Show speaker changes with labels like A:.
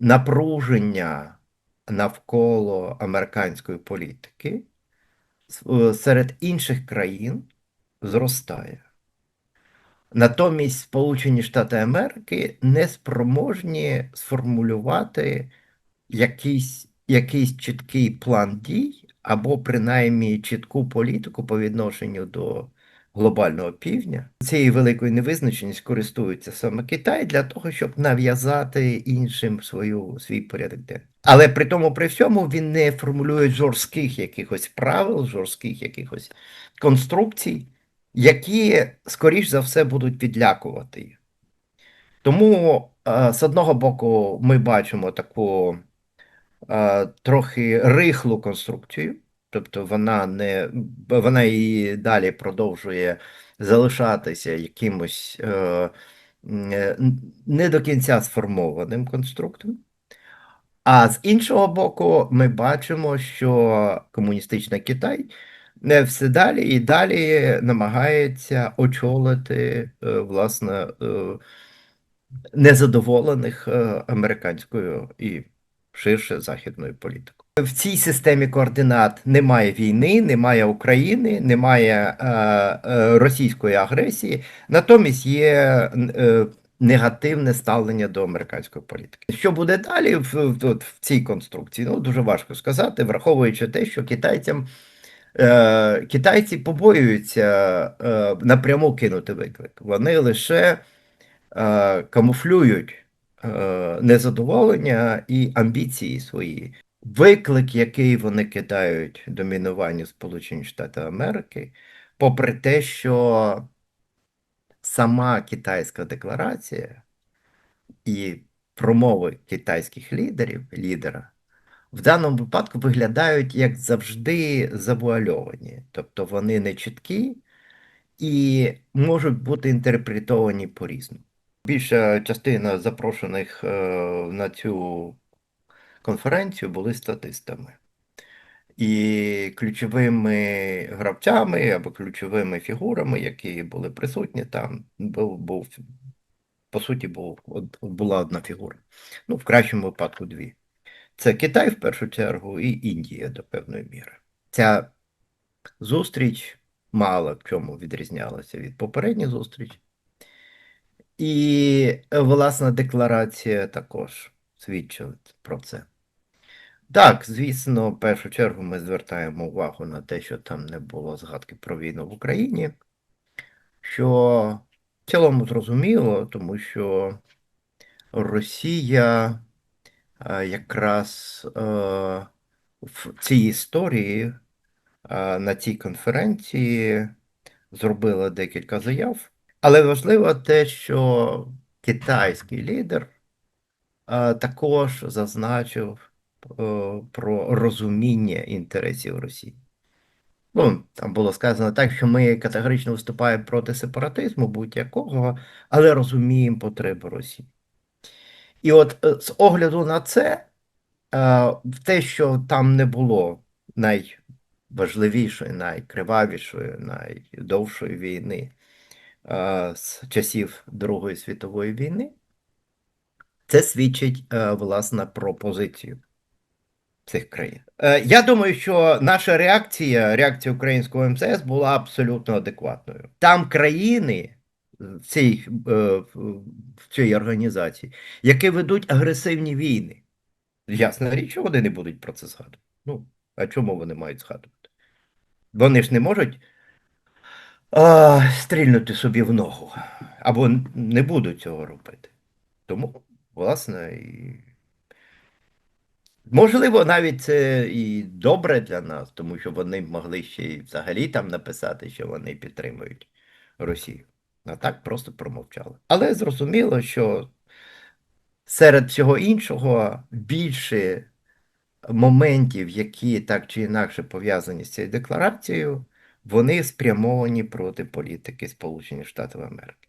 A: напруження навколо американської політики серед інших країн зростає. Натомість Сполучені Штати Америки не спроможні сформулювати якийсь, якийсь чіткий план дій або принаймні чітку політику по відношенню до глобального півдня. Цією великою невизначеністю користується саме Китай для того, щоб нав'язати іншим свою, свій порядок денний. Але при тому, при всьому, він не формулює жорстких якихось правил, жорстких якихось конструкцій, які, скоріш за все, будуть відлякувати їх. Тому, е, з одного боку, ми бачимо таку е, трохи рихлу конструкцію, тобто вона не вона і далі продовжує залишатися якимось е, е, не до кінця сформованим конструктом. А з іншого боку, ми бачимо, що комуністичний Китай не все далі і далі намагається очолити е, власне е, незадоволених американською і ширше західною політикою. В цій системі координат немає війни, немає України, немає е, е, російської агресії, натомість є е, негативне ставлення до американської політики. Що буде далі в, в, в цій конструкції? Ну дуже важко сказати, враховуючи те, що китайцям. Е, Китайці побоюються е, напряму кинути виклик. Вони лише камуфлюють незадоволення і амбіції свої. Виклик, який вони кидають домінуванню Сполучених Штатів Америки, попри те, що сама китайська декларація і промови китайських лідерів, лідера в даному випадку виглядають як завжди завуальовані, тобто вони не чіткі і можуть бути інтерпретовані по-різному. Більша частина запрошених е, на цю конференцію були статистами. І ключовими гравцями або ключовими фігурами, які були присутні, там був, був по суті, був, була одна фігура. Ну, в кращому випадку дві. Це Китай в першу чергу і Індія до певної міри. Ця зустріч мало в чому відрізнялася від попередньої зустрічі. І е, власна декларація також свідчить про це. Так, звісно, в першу чергу ми звертаємо увагу на те, що там не було згадки про війну в Україні, що в цілому зрозуміло, тому що Росія е, якраз е, в цій історії на цій конференції зробила декілька заяв. Але важливо те, що китайський лідер також зазначив е, про розуміння інтересів Росії. Ну, там було сказано так, що ми категорично виступаємо проти сепаратизму будь-якого, але розуміємо потреби Росії. І от е, з огляду на це, е, те, що там не було найважливішої, найкривавішої, найдовшої війни з часів Другої світової війни, це свідчить е, власне про позицію цих країн. Е, Я думаю, що наша реакція, реакція українського МЗС була абсолютно адекватною. Там країни в цій, е, в цій організації, які ведуть агресивні війни. Ясна річ, що вони не будуть про це згадувати. Ну, а чому вони мають згадувати? Вони ж не можуть а, стрільнути собі в ногу, або не будуть цього робити. Тому, власне, і можливо, навіть це і добре для нас, тому що вони могли ще й взагалі там написати, що вони підтримують Росію. А так просто промовчали. Але зрозуміло, що серед всього іншого більше моментів, які так чи інакше пов'язані з цією декларацією, вони спрямовані проти політики Сполучених Штатів Америки.